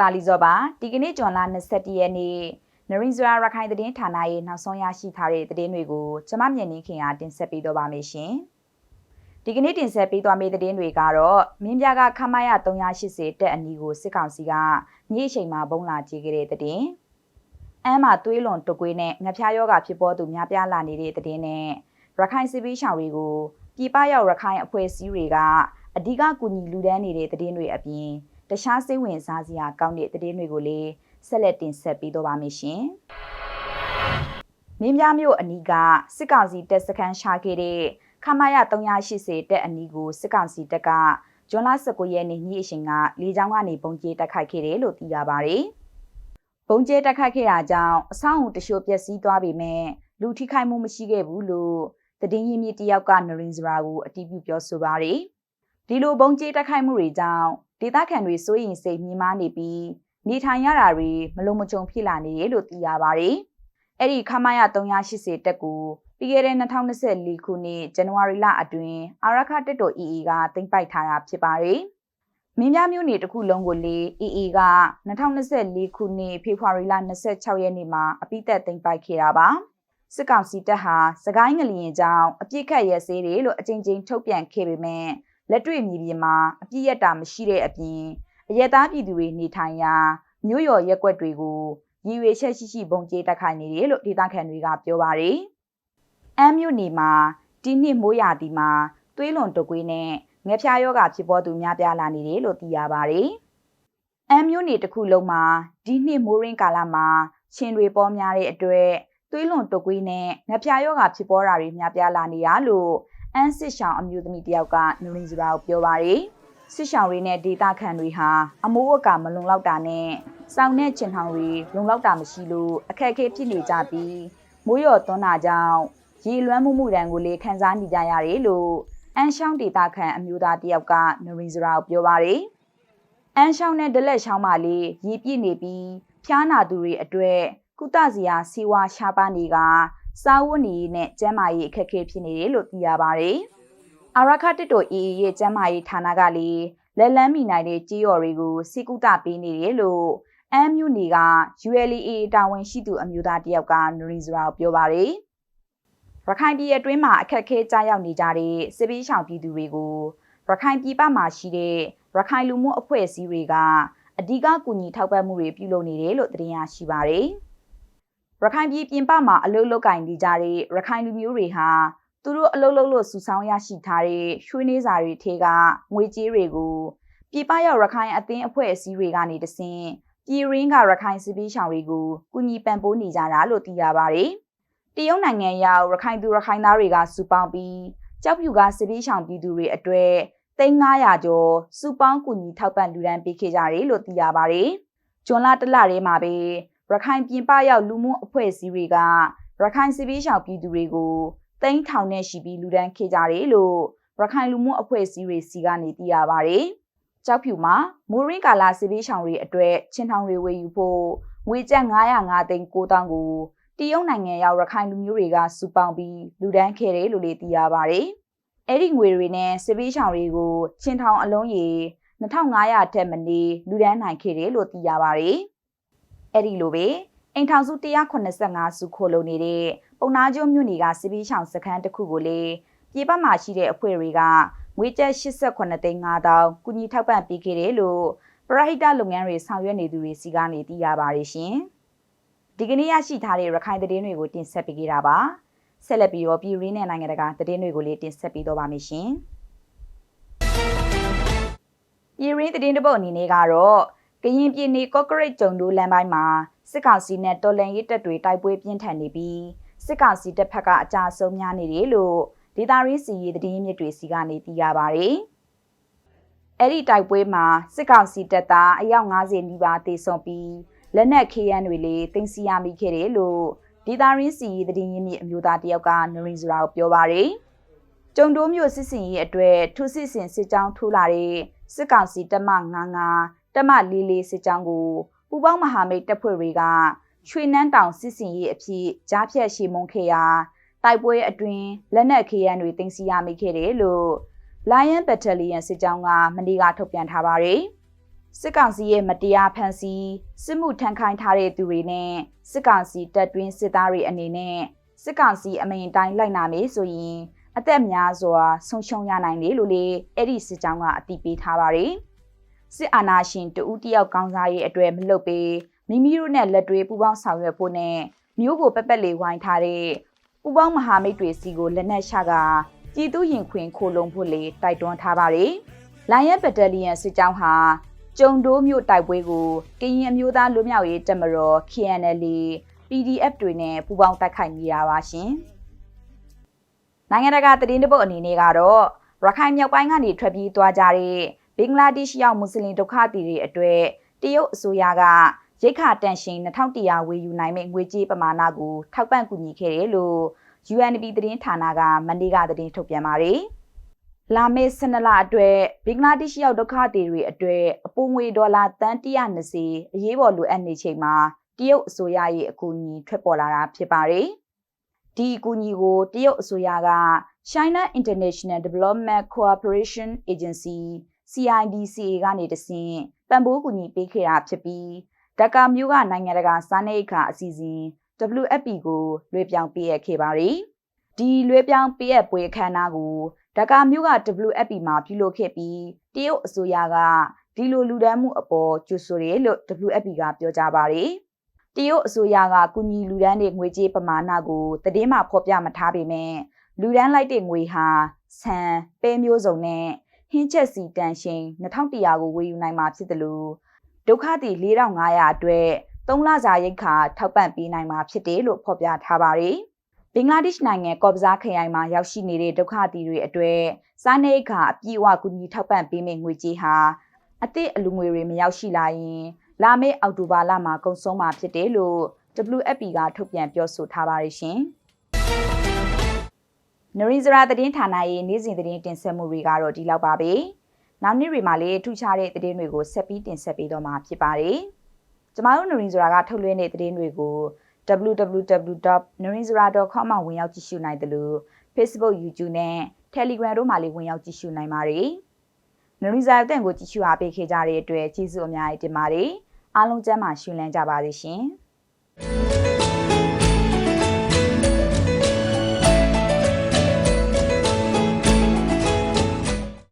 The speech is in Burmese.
တာလီဇောပါဒီကနေ့ဂျွန်လ21ရက်နေ့နရင်ဇရာရခိုင်သတင်းဌာနရဲ့နောက်ဆုံးရရှိထားတဲ့သတင်းတွေကိုကျမမြင့်နေခင်အားတင်ဆက်ပေးတော့ပါမယ်ရှင်။ဒီကနေ့တင်ဆက်ပေးသွားမယ့်သတင်းတွေကတော့မင်းပြကခမရ380တက်အနီးကိုစစ်ကောင်စီကညိအချိန်မှာဘုံလာကြည့်ခဲ့တဲ့သတင်း။အမ်းမှာသွေးလွန်တကွေးနဲ့ငှက်ဖျားယောဂဖြစ်ပေါ်သူများပြားလာနေတဲ့သတင်းနဲ့ရခိုင်စစ်ပေးရှောင်တွေကိုပြည်ပရောက်ရခိုင်အဖွဲ့အစည်းတွေကအဓိကကူညီလူဒန်းနေတဲ့သတင်းတွေအပြင် တခြားစိတ်ဝင်စားစရာကောင်းတဲ့သတင်းတွေကိုလည်းဆက်လက်တင်ဆက်ပေးတော့ပါမယ်ရှင်။မင်းပြမြို့အနီးကစစ်ကောင်စီတပ်စခန်းရှာခဲ့တဲ့ခမာရ380တပ်အနီးကိုစစ်ကောင်စီတပ်ကဇွန်လ19ရက်နေ့ညအချိန်ကလေကြောင်းကနေပုံကျဲတိုက်ခိုက်ခဲ့တယ်လို့သိရပါတယ်။ပုံကျဲတိုက်ခိုက်ခဲ့တာကြောင့်အဆောက်အုံတချို့ပျက်စီးသွားပေမဲ့လူထိခိုက်မှုမရှိခဲ့ဘူးလို့သတင်းရင်းမြစ်တယောက်ကနရင်စရာကိုအတည်ပြုပြောဆိုပါတယ်။ဒီလိုပုံကျဲတိုက်ခိုက်မှုတွေကြောင့် ဒေသခံတွေစိုးရိမ်စိတ်မြင်မာနေပြီးနေထိုင်ရတာတွေမလုံမခြုံဖြစ်လာနေတယ်လို့သိရပါတယ်။အဲ့ဒီခမာယ380တက်ကိုပြီးခဲ့တဲ့2024ခုနှစ်ဇန်နဝါရီလအတွင်းအာရခတက်တော် EE ကတင်ပိုက်ထားတာဖြစ်ပါတယ်။မင်းများမျိုးနေတစ်ခုလုံးကိုလေ EE က2024ခုနှစ်ဖေဖော်ဝါရီလ26ရက်နေ့မှာအပိသက်တင်ပိုက်ခဲ့တာပါ။စစ်ကောင်စီတပ်ဟာစကိုင်းငလျင်ကြောင့်အပြစ်ခတ်ရဲစေးတယ်လို့အကြိမ်ကြိမ်ထုတ်ပြန်ခဲ့ပေမဲ့ လက်တွေ့မြေပြင်မှာအပြည့်ရတာမရှိတဲ့အပြင်အရက်သားပြည်သူတွေနေထိုင်ရာမြို့ရော်ရက်ွက်တွေကိုရည်ရွယ်ချက်ရှိရှိပုံကျေးတက်ခိုင်နေတယ်လို့ဒေသခံတွေကပြောပါတယ်။အမ်းမြို့နေမှာဒီနှစ်မိုးရာသီမှာသွေးလွန်တကွေးနဲ့ငက်ဖျားယောဂဖြစ်ပေါ်သူများပြားလာနေတယ်လို့သိရပါတယ်။အမ်းမြို့နေတစ်ခုလုံးမှာဒီနှစ်မိုးရင်းကာလမှာရှင်တွေပေါ်များတဲ့အတွက် သွေးလွန်တကွေးနဲ့ငက်ဖျားယောဂဖြစ်ပေါ်တာတွေများပြားလာနေရလို့အန်းစစ်ဆောင်အမျိုးသမီးတယောက်ကနူရင်းစရာကိုပြောပါရယ်စစ်ဆောင်တွေနဲ့ဒေတာခန်တွေဟာအမိုးအကာမလုံလောက်တာနဲ့စောင်းတဲ့ကျင်ထောင်တွေလုံလောက်တာမရှိလို့အခက်အခဲဖြစ်နေကြပြီးမိုးရော်သွန်းတာကြောင့်ရေလွှမ်းမှုမှုတန်ကိုလေခံစားနေကြရတယ်လို့အန်းရှောင်းဒေတာခန်အမျိုးသားတယောက်ကနူရင်းစရာကိုပြောပါရယ်အန်းရှောင်းနဲ့ဒလက်ရှောင်းပါလေရေပြည့်နေပြီးဖျားနာသူတွေအတွက် ကုသစရာစီဝါရှားပါနေကစားဝတ်နေရေးနဲ့ကျန်းမာရေးအခက်အခဲဖြစ်နေတယ်လို့သိရပါတယ်။အာရခတစ်တို AA ရဲ့ကျန်းမာရေးဌာနကလည်းလက်လန်းမိနိုင်တဲ့ကြေးရော်တွေကိုစိကုသပေးနေတယ်လို့အမ်မြူနီက ULA တာဝန်ရှိသူအမျိုးသားတယောက်ကနရီဇရာပြောပါတယ်။ရခိုင်ပြည်အတွင်းမှာအခက်အခဲကြားရောက်နေကြတဲ့စစ်ပေးဆောင်ပြည်သူတွေကိုရခိုင်ပြည်ပမှာရှိတဲ့ရခိုင်လူမှုအဖွဲ့အစည်းတွေကအဓိကကူညီထောက်ပံ့မှုတွေပြုလုပ်နေတယ်လို့သတင်းရရှိပါတယ်။ ရခိုင်ပြည်ပြင်ပမှာအလုလုကင်နေကြတဲ့ရခိုင်လူမျိုးတွေဟာသူတို့အလုလုလို့စုဆောင်းရရှိထားတဲ့ရွှေနှင်းစာတွေထဲကငွေကြေးတွေကိုပြည်ပရောက်ရခိုင်အသင်းအဖွဲ့အစည်းတွေကနေတဆင့်ပြည်ရင်းကရခိုင်စစ်ပေးရှောင်တွေကိုကူညီပံ့ပိုးနေကြတာလို့သိရပါတယ်။တရုတ်နိုင်ငံရောက်ရခိုင်သူရခိုင်သားတွေကစုပေါင်းပြီးကြောက်ဖြူကစစ်ပေးရှောင်ပြည်သူတွေအတွေ့3900ကျော်စုပေါင်းကူညီထောက်ပံ့လူဒန်းပေးခဲ့ကြတယ်လို့သိရပါတယ်။ဂျွန်လတလထဲမှာပဲ ရခိုင်ပြင်ပရောက်လူမှုအဖွဲ့အစည်းတွေကရခိုင်စစ်ပေးရှောင်ပြည်သူတွေကိုတိန်းထောင်နဲ့ရှိပြီးလူဒန်းခေကြတယ်လို့ရခိုင်လူမှုအဖွဲ့အစည်းတွေစီကနေသိရပါဗျ။ကြောက်ဖြူမှာမိုးရင်းကာလာစစ်ပေးရှောင်တွေအတွက်ချင်းထောင်တွေဝေယူဖို့ငွေကျပ်905သိန်း9000ကိုတရုတ်နိုင်ငံရောက်ရခိုင်လူမျိုးတွေကစုပေါင်းပြီးလူဒန်းခဲ့တယ်လို့လည်းသိရပါဗျ။အဲ့ဒီငွေတွေနဲ့စစ်ပေးရှောင်တွေကိုချင်းထောင်အလုံးရေ2500ထက်မနည်းလူဒန်းနိုင်ခဲ့တယ်လို့သိရပါဗျ။ အဲ့ဒီလိုပဲအိမ်ထောင်စု185စုခိုလုံနေတဲ့ပုံနာကျိုးမြို့နယ်ကစစ်ပီးချောင်စခန်းတစ်ခုကိုလေပြည်ပမှာရှိတဲ့အဖွဲ့တွေကငွေကျပ်88သိန်း5000ကုညီထောက်ပံ့ပေးခဲ့တယ်လို့ပရဟိတလုပ်ငန်းတွေဆောင်ရွက်နေသူတွေစီကနေသိရပါတယ်ရှင်။ဒီကနေ့ရရှိထားတဲ့ရခိုင်သတင်းတွေကိုတင်ဆက်ပေးကြတာပါ။ဆက်လက်ပြီးတော့ပြည်ရင်းနဲ့နိုင်ငံတကာသတင်းတွေကိုလည်းတင်ဆက်ပေးတော့ပါမယ်ရှင်။ပြည်ရင်းသတင်းတပုတ်အနေနဲ့ကတော့ ကရင်ပြည်နယ်ကော့ကရိတ်ကျုံတို့လမ်းပိုင်းမှာစစ်ကောင်စီနဲ့တော်လန်ရေးတပ်တွေတိုက်ပွဲပြင်းထန်နေပြီးစစ်ကောင်စီတပ်ဖက်ကအကြဆုံးများနေတယ်လို့ဒေတာရင်းစီရေးသတင်းမြစ်တွေစီကနေသိရပါဗျ။အဲ့ဒီတိုက်ပွဲမှာစစ်ကောင်စီတပ်သားအယောက်90နီးပါးတေဆုံးပြီးလက်နက်ခေးရန်တွေလည်းတင်စီရမိခဲ့တယ်လို့ဒေတာရင်းစီရေးသတင်းရင်းမြစ်အမျိုးသားတယောက်ကနရင်စရာကိုပြောပါဗျ။ကျုံတိုးမျိုးစစ်စင်ရေးအတွက်ထုစစ်စင်စစ်ကြောင်းထိုးလာတဲ့စစ်ကောင်စီတပ်မ99 တမလေးလေးစစ်ကြောင်းကိုပူပေါင်းမဟာမိတ်တပ်ဖွဲ့တွေကရွှေနန်းတောင်စစ်စင်ရေးအဖြစ်ကြားဖြတ်ရှေမုံခေရာတိုက်ပွဲအတွင်းလက်နက်ခေရန်တွေတင်စီရမိခဲ့တယ်လို့ Lion Battalion စစ်ကြောင်းကမနေ့ကထုတ်ပြန်ထားပါတယ်စစ်ကောင်စီရဲ့မတရားဖန်ဆီးစစ်မှုထမ်းခိုင်းထားတဲ့သူတွေနဲ့စစ်ကောင်စီတပ်တွင်းစစ်သားတွေအနေနဲ့စစ်ကောင်စီအမိန်တိုင်းလိုက်နာမေးဆိုရင်အသက်များစွာဆုံးရှုံးရနိုင်တယ်လို့လေအဲ့ဒီစစ်ကြောင်းကအတိပေးထားပါတယ် စစ်အာဏာရှင်တဦးတယောက်ကောင်းစားရေးအတွက်မလုပ်ပေးမိမိတို့နဲ့လက်တွဲပူးပေါင်းဆောင်ရွက်ဖို့နဲ့မျိုးကိုပက်ပက်လေးဝိုင်းထားတဲ့ပူးပေါင်းမဟာမိတ်တွေစီကိုလက်နက်ချကကြည်သူရင်ခွင်ခိုလုံဖို့လေတိုက်တွန်းထားပါတယ်။လိုင်ရက်ဘက်တလီယန်စစ်ကြောင်းဟာကျုံတိုးမြို့တိုက်ပွဲကိုကရင်အမျိုးသားလူမျိုးရေးတပ်မတော် KNL PDF တွေနဲ့ပူးပေါင်းတိုက်ခိုက်နေတာပါရှင်။နိုင်ငံတကာသတင်းတပုတ်အနေနဲ့ကတော့ရခိုင်မြောက်ပိုင်းကနေထွက်ပြေးသွားကြတဲ့ ဘင်္ဂလားဒေ့ရှ်ရောက်မွတ်စလင်ဒုက္ခသည်တွေအတွေ့တရုတ်အစိုးရကရိတ်ခါတန်ရှင်2100ဝေယူနိုင်မဲ့ငွေကြေးပမာဏကိုထောက်ပံ့ကူညီခဲ့တယ်လို့ UNDP သတင်းဌာနကမန္တေကသတင်းထုတ်ပြန်ပါတယ်။လာမယ့်12လအတွက်ဘင်္ဂလားဒေ့ရှ်ရောက်ဒုက္ခသည်တွေအတွက်အပိုငွေဒေါ်လာတန်120အရေးပေါ်လိုအပ်နေချိန်မှာတရုတ်အစိုးရရဲ့အကူအညီထွက်ပေါ်လာတာဖြစ်ပါတယ်။ဒီအကူအညီကိုတရုတ်အစိုးရက China International Development Cooperation Agency CIDCA ကနေတဆင့်ပံ့ပိုးကူညီပေးခဲ့တာဖြစ်ပြီးဒက္ကာမြို့ကနိုင်ငံတကာစားနပ်ရိက္ခာအစီအစဉ် WFP ကိုလွှဲပြောင်းပေးအပ်ခဲ့ပါတယ်။ဒီလွှဲပြောင်းပေးအပ်ပွဲအခမ်းအနားကိုဒက္ကာမြို့က WFP မှာပြုလုပ်ခဲ့ပြီးတရုတ်အစိုးရကဒီလိုလူဒန်းမှုအပေါ်ကြိုဆိုတယ်လို့ WFP ကပြောကြားပါတယ်။တရုတ်အစိုးရကကုညီလူဒန်းတဲ့ငွေကြေးပမာဏကိုတည်င်းမှာဖော်ပြမထားပေမဲ့လူဒန်းလိုက်တဲ့ငွေဟာဆန်ပဲမျိုးစုံနဲ့ ဟင်းချက်စီတန်ရှင်2100ကိုဝယ်ယူနိုင်မှာဖြစ်တယ်လို့ဒုက္ခသည်4500အတွက်3လစာရိတ်ခါထောက်ပံ့ပေးနိုင်မှာဖြစ်တယ်လို့ဖော်ပြထားပါတယ်။ဘင်္ဂလားဒေ့ရှ်နိုင်ငံကော့ဘဇာခရိုင်မှာရောက်ရှိနေတဲ့ဒုက္ခသည်တွေအတွက်စားနပ်ရိက္ခာအပြည့်အဝကူညီထောက်ပံ့ပေးမယ့်ငွေကြေးဟာအသည့်အလူငွေတွေမရောက်ရှိလာရင်လာမယ့်အောက်တိုဘာလမှာကုန်ဆုံးမှာဖြစ်တယ်လို့ WFP ကထုတ်ပြန်ပြောဆိုထားပါတယ်ရှင်။ နရင်းစရာသတင်းဌာနရဲ့နေ့စဉ်သတင်းတင်ဆက်မှုတွေကတော့ဒီလောက်ပါပဲ။နောက်နေ့တွေမှာလည်းထူးခြားတဲ့သတင်းတွေကိုဆက်ပြီးတင်ဆက်ပေးတော့မှာဖြစ်ပါတယ်။ကျမတို့နရင်းစရာကထုတ်လွှင့်တဲ့သတင်းတွေကို www.narinzara.com မှာဝင်ရောက်ကြည့်ရှုနိုင်တယ်လို့ Facebook, YouTube နဲ့ Telegram တို့မှာလည်းဝင်ရောက်ကြည့်ရှုနိုင်ပါတယ်။နရင်းစရာတဲ့ကိုကြည့်ရှုအားပေးခဲ့ကြတဲ့အတွက်ကျေးဇူးအများကြီးတင်ပါတယ်။အားလုံးကျမ်းမာရှင်လန်းကြပါစေရှင်။